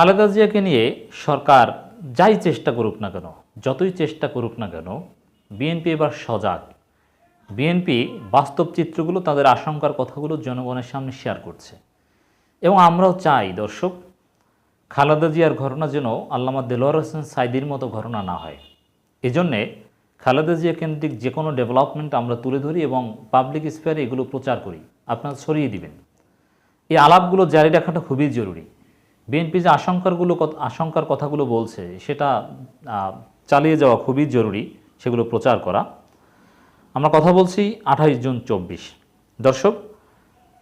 খালেদা জিয়াকে নিয়ে সরকার যাই চেষ্টা করুক না কেন, যতই চেষ্টা করুক না কেন, বিএনপি এবার সজাগ। বিএনপি বাস্তব চিত্রগুলো, তাদের আশঙ্কার কথাগুলো জনগণের সামনে শেয়ার করছে। এবং আমরাও চাই, দর্শক, খালেদা জিয়ার ঘটনা যেন আল্লামা দেলোয়ার হোসেন সাইদির মতো ঘটনা না হয়। এজন্যে খালেদা জিয়া কেন্দ্রিক যে কোনো ডেভেলপমেন্ট আমরা তুলে ধরি এবং পাবলিক স্পেয়ারে এগুলো প্রচার করি। আপনারা ছড়িয়ে দিবেন। এই আলাপগুলো জারি রাখাটা খুবই জরুরি। বিএনপি যে আশঙ্কারগুলো আশঙ্কার কথাগুলো বলছে, সেটা চালিয়ে যাওয়া খুবই জরুরি, সেগুলো প্রচার করা। আমরা কথা বলছি আঠাইশ জুন চব্বিশ। দর্শক,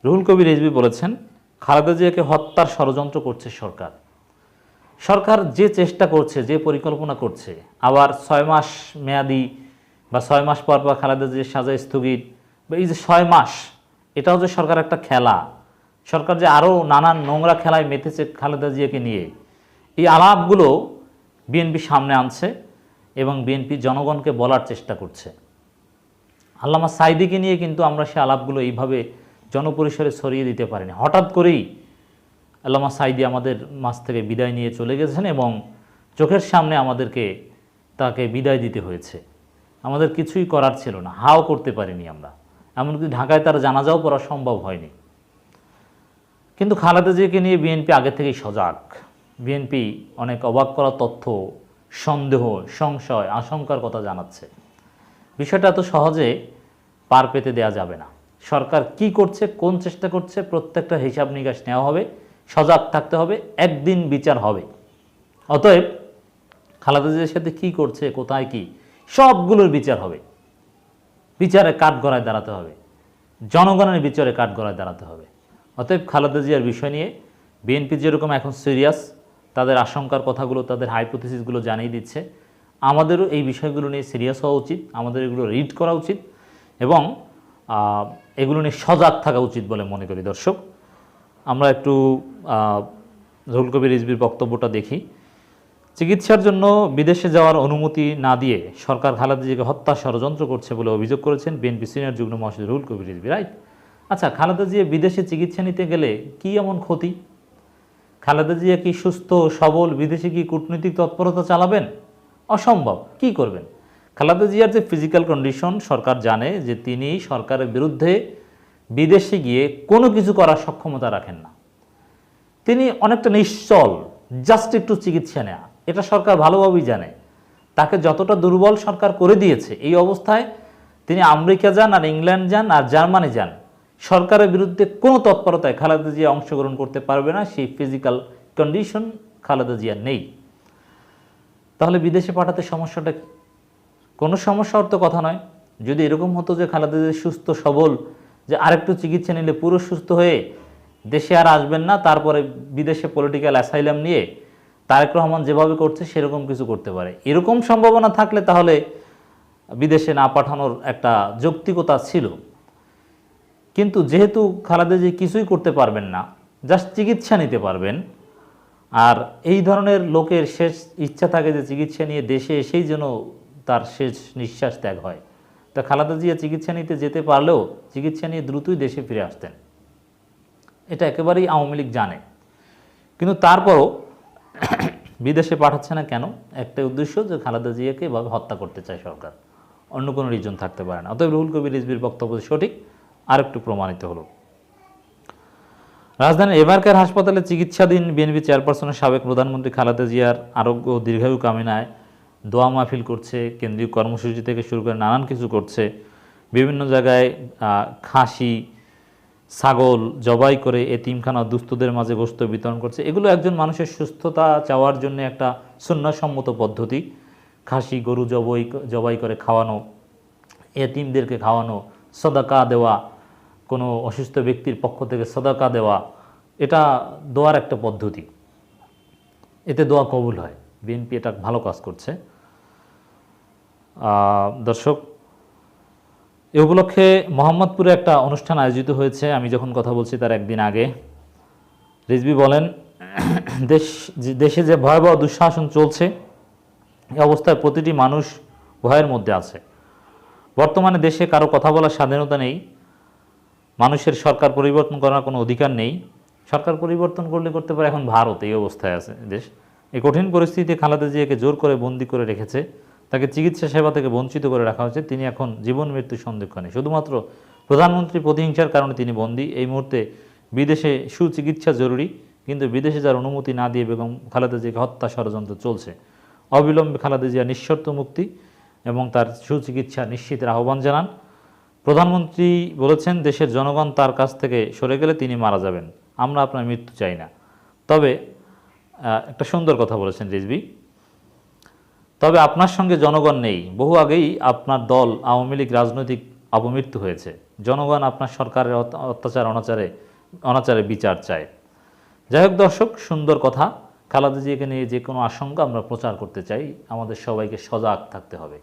রুহুল কবির রিজভি বলেছেন, খালেদা জিয়াকে হত্যার ষড়যন্ত্র করছে সরকার। সরকার যে চেষ্টা করছে, যে পরিকল্পনা করছে, আবার ছয় মাস মেয়াদি বা ছয় মাস পর পর খালেদা জিয়ার সাজা স্থগিত, বা এই যে ছয় মাস, এটাও যে সরকার একটা খেলা সরকার যে আরও নানান নোংরা খেলায় মেতেছে খালেদা জিয়াকে নিয়ে। এই আলাপগুলো বিএনপি সামনে আনছে এবং বিএনপি জনগণকে বলার চেষ্টা করছে। আল্লামা সাইদিকে নিয়ে কিন্তু আমরা সে আলাপগুলো এইভাবে জনপরিসরে ছড়িয়ে দিতে পারিনি। হঠাৎ করেই আল্লামা সাইদি আমাদের মাছ থেকে বিদায় নিয়ে চলে গেছেন এবং চোখের সামনে আমাদেরকে তাকে বিদায় দিতে হয়েছে। আমাদের কিছুই করার ছিল না, হাও করতে পারিনি আমরা। এমনকি ঢাকায় তার জানাজাও পড়া সম্ভব হয়নি। কিন্তু খালেদা জিয়াকে নিয়ে বিএনপি আগে থেকেই সজাগ। বিএনপি অনেক অবাক করা তথ্য, সন্দেহ, সংশয়, আশঙ্কার কথা জানাচ্ছে। বিষয়টা এত সহজে পার পেতে দেওয়া যাবে না। সরকার কি করছে, কোন চেষ্টা করছে, প্রত্যেকটা হিসাব নিকাশ নেওয়া হবে, সজাগ থাকতে হবে, একদিন বিচার হবে। অতএব খালেদা জিয়ার সাথে কি করছে, কোথায় কি, সবগুলোর বিচার হবে। বিচারে কাঠগড়ায় দাঁড়াতে হবে। জনগণের বিচারে কাঠ কাঠগড়ায় দাঁড়াতে হবে। অতএব খালেদা জিয়ার বিষয় নিয়ে বিএনপি যেরকম এখন সিরিয়াস, তাদের আশঙ্কার কথাগুলো, তাদের হাইপোথিসিসগুলো জানিয়ে দিচ্ছে, আমাদেরও এই বিষয়গুলো নিয়ে সিরিয়াস হওয়া উচিত, আমাদের এগুলো রিড করা উচিত এবং এগুলো নিয়ে সজাগ থাকা উচিত বলে মনে করি দর্শক। আমরা একটু রুহুল কবির রিজবির বক্তব্যটা দেখি। চিকিৎসার জন্য বিদেশে যাওয়ার অনুমতি না দিয়ে সরকার খালেদা জিয়াকে হত্যা ষড়যন্ত্র করছে বলে অভিযোগ করেছেন বিএনপি সিনিয়র যুগ্ম মহাসচিব রুহুল কবির রিজবি রাইট? আচ্ছা খালেদা জিয়া বিদেশে চিকিৎসা নিতে গেলে কি এমন ক্ষতি? খালেদা জিয়া কি সুস্থ, সবল, বিদেশে কি কূটনৈতিক তৎপরতা চালাবেন? অসম্ভব, কি করবেন? খালেদা জিয়ার যে ফিজিক্যাল কন্ডিশন সরকার জানে যে তিনি সরকারের বিরুদ্ধে বিদেশে গিয়ে কোনো কিছু করার সক্ষমতা রাখেন না। তিনি অনেকটা নিশ্চল জাস্ট একটু চিকিৎসা নেয়া। এটা সরকার ভালোভাবেই জানে। তাকে যতটা দুর্বল সরকার করে দিয়েছে, এই অবস্থায় তিনি আমেরিকা যান আর ইংল্যান্ড যান আর জার্মানি যান। সরকারের বিরুদ্ধে কোনো তৎপরতায় খালেদা জিয়া অংশগ্রহণ করতে পারবে না, সেই ফিজিক্যাল কন্ডিশন খালেদা জিয়া নেই। তাহলে বিদেশে পাঠাতে সমস্যাটা কোনো সমস্যা অর্থ কথা নয়। যদি এরকম হতো যে খালেদা জিয়া সুস্থ, সবল, যে আরেকটু চিকিৎসা নিলে পুরো সুস্থ হয়ে দেশে আর আসবেন না, তারপরে বিদেশে পলিটিক্যাল অ্যাসাইলাম নিয়ে তারেক রহমান যেভাবে করছে, সেরকম কিছু করতে পারে। এরকম সম্ভাবনা থাকলে তাহলে বিদেশে না পাঠানোর একটা যৌক্তিকতা ছিল। কিন্তু যেহেতু খালেদা জি কিছুই করতে পারবেন না জাস্ট চিকিৎসা নিতে পারবেন, আর এই ধরনের লোকের শেষ ইচ্ছা থাকে যে চিকিৎসা নিয়ে দেশে এসেই যেন তার শেষ নিঃশ্বাস ত্যাগ হয়। তা খালাদা জিয়া চিকিৎসা নিতে যেতে পারলেও চিকিৎসা নিয়ে দ্রুতই দেশে ফিরে আসতেন। এটা একেবারেই আওয়ামী লীগ জানে। কিন্তু তারপরও বিদেশে পাঠাচ্ছে না কেন? একটা উদ্দেশ্য যে খালেদা জিয়াকে এভাবে হত্যা করতে চায় সরকার। অন্য কোনো রিজন থাকতে পারে না। অতএব রুহুল কবির রিজবির বক্তব্য সঠিক। আর একটু প্রমাণিত হলো। রাজধানীর এভারকার হাসপাতালে চিকিৎসাধীন বিএনপি চেয়ারপারসনের সাবেক প্রধানমন্ত্রী খালেদা জিয়ার আরোগ্য দীর্ঘায়ু কামনায় দোয়া মাহফিল করছে, কেন্দ্রীয় কর্মসূচি থেকে শুরু করে নানান কিছু করছে। বিভিন্ন জায়গায় খাসি, ছাগল জবাই করে এ এতিমখানা দুস্থদের মাঝে গোস্ত বিতরণ করছে। এগুলো একজন মানুষের সুস্থতা চাওয়ার জন্য একটা সুন্নাসম্মত পদ্ধতি। খাসি গরু জবাই জবাই করে খাওয়ানো এ এতিমদেরকে খাওয়ানো, সদাকা দেওয়া কোনো অসুস্থ ব্যক্তির পক্ষ থেকে সদাকা দেওয়া, এটা দোয়ার একটা পদ্ধতি। এতে দোয়া কবুল হয়। বিএনপি এটা ভালো কাজ করছে। দর্শক, এ উপলক্ষে মোহাম্মদপুরে একটা অনুষ্ঠান আয়োজিত হয়েছে। আমি যখন কথা বলছি তার একদিন আগে। রিজবি বলেন, দেশ দেশে যে ভয়াবহ দুঃশাসন চলছে, এ অবস্থায় প্রতিটি মানুষ ভয়ের মধ্যে আছে। বর্তমানে দেশে কারও কথা বলার স্বাধীনতা নেই। মানুষের সরকার পরিবর্তন করার কোনো অধিকার নেই। সরকার পরিবর্তন করলে করতে পারে এখন ভারত এই অবস্থায় আছে, দেশ। এই কঠিন পরিস্থিতিতে খালেদা জিয়াকে জোর করে বন্দি করে রেখেছে, তাকে চিকিৎসা সেবা থেকে বঞ্চিত করে রাখা হয়েছে, তিনি এখন জীবন মৃত্যু সন্দেহখানে শুধুমাত্র প্রধানমন্ত্রী প্রতিহিংসার কারণে তিনি বন্দী। এই মুহূর্তে বিদেশে সুচিকিৎসা জরুরি, কিন্তু বিদেশে যার অনুমতি না দিয়ে বেগম খালেদা জিয়াকে হত্যা ষড়যন্ত্র চলছে। অবিলম্বে খালেদা জিয়া নিঃশর্ত মুক্তি এবং তার সুচিকিৎসা নিশ্চিতের আহ্বান জানান। প্রধানমন্ত্রী বলেছেন, দেশের জনগণ তার কাছ থেকে সরে গেলে তিনি মারা যাবেন। আমরা আপনার মৃত্যু চাই না। তবে একটা সুন্দর কথা বলেছেন রিজবি তবে আপনার সঙ্গে জনগণ নেই। বহু আগেই আপনার দল আওয়ামী লীগ রাজনৈতিক অপমৃত্যু হয়েছে। জনগণ আপনার সরকারের অত্যাচার, অনাচারে অনাচারে বিচার চায়। যাই হোক দর্শক, সুন্দর কথা। খালাদা জিয়াকে নিয়ে যে কোনো আশঙ্কা আমরা প্রচার করতে চাই। আমাদের সবাইকে সজাগ থাকতে হবে।